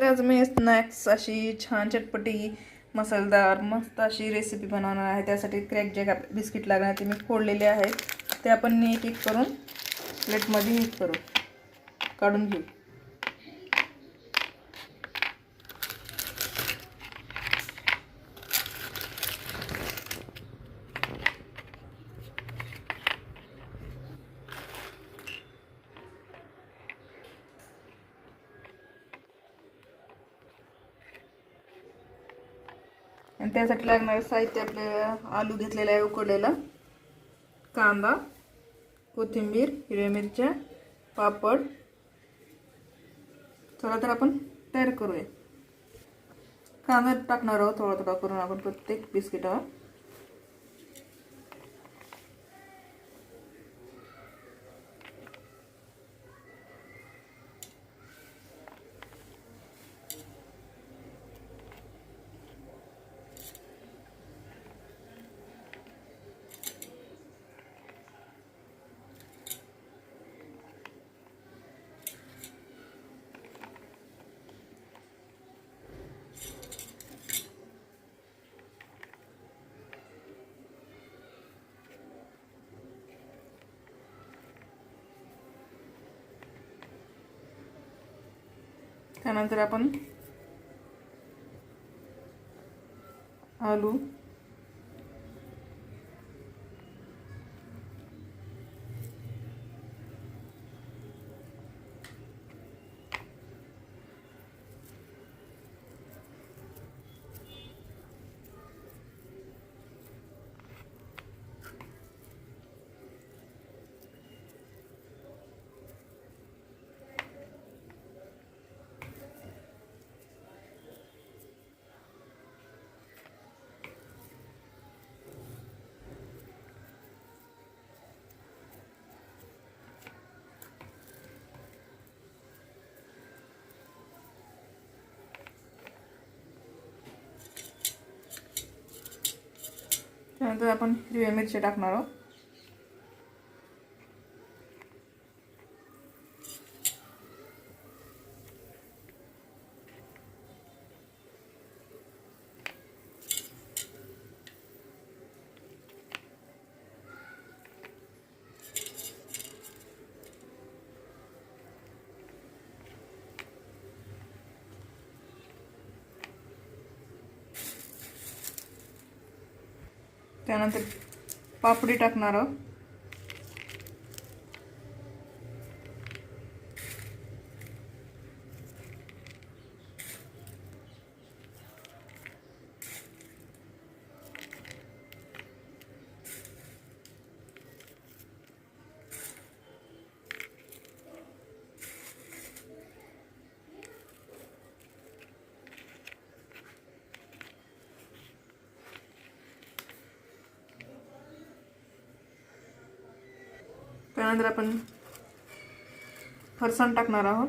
तर आज मी स्नॅक्स अशी छान चटपटी मसालेदार मस्त अशी रेसिपी बनवणार आहे. त्यासाठी क्रॅक जॅक आप- बिस्किट लागणार ते मी फोडलेले आहे. ते आपण एक एक करून प्लेटमध्ये हे करू. काढून घेऊ. आणि त्यासाठी लागणारं साहित्य आपल्याला आलू घेतलेला आहे उकडलेला. कांदा कोथिंबीर हिरव्या मिरच्या पापड. चला तर आपण तयार करूया. कांदा टाकणार आहोत थोडा थोडा करून आपण प्रत्येक बिस्किटावर. त्यानंतर आपण आलू त्याच्यानंतर आपण हिरव्या मिरच्या टाकणार आहोत. त्यानंतर पापडी टाकणार आहोत. त्यानंतर आपण फरसाण टाकणार आहोत.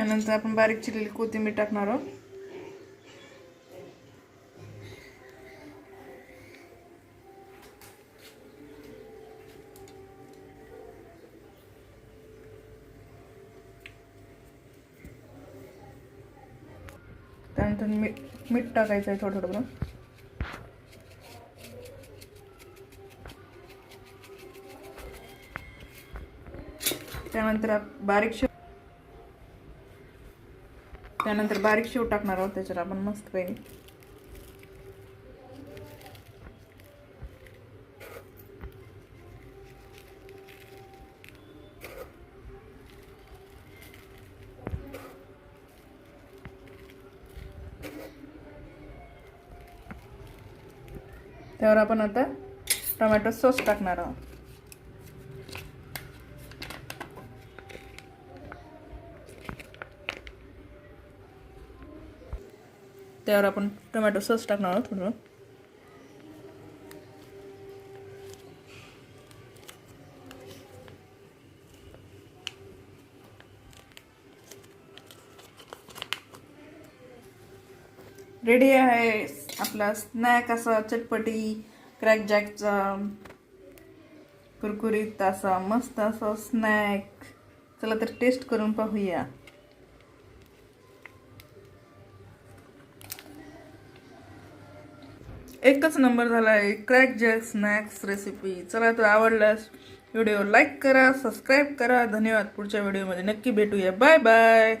त्यानंतर आपण बारीक चिरलेली कोथिंबीर टाकणार आहोत. त्यानंतर मीठ मीठ टाकायचं आहे थोडं थोडं करून त्यानंतर बारीक त्यानंतर बारीक शेव टाकणार आहोत त्याच्यावर आपण मस्त पैकी. त्यावर आपण आता टोमॅटो सॉस टाकणार आहोत. त्यावर आपण टोमॅटो सॉस टाकणार आहोत थोडं. रेडी आहे आपला स्नॅक असा चटपटी क्रॅक जॅकचा कुरकुरीत असा मस्त असा स्नॅक चला तर टेस्ट करून पाहूया. एकच नंबर झाला आहे. क्रॅक जॅक स्नॅक्स रेसिपी चला तर आवडल्यास व्हिडिओ लाईक करा सबस्क्राईब करा. धन्यवाद पुढच्या व्हिडिओमध्ये नक्की भेटूया. Bye bye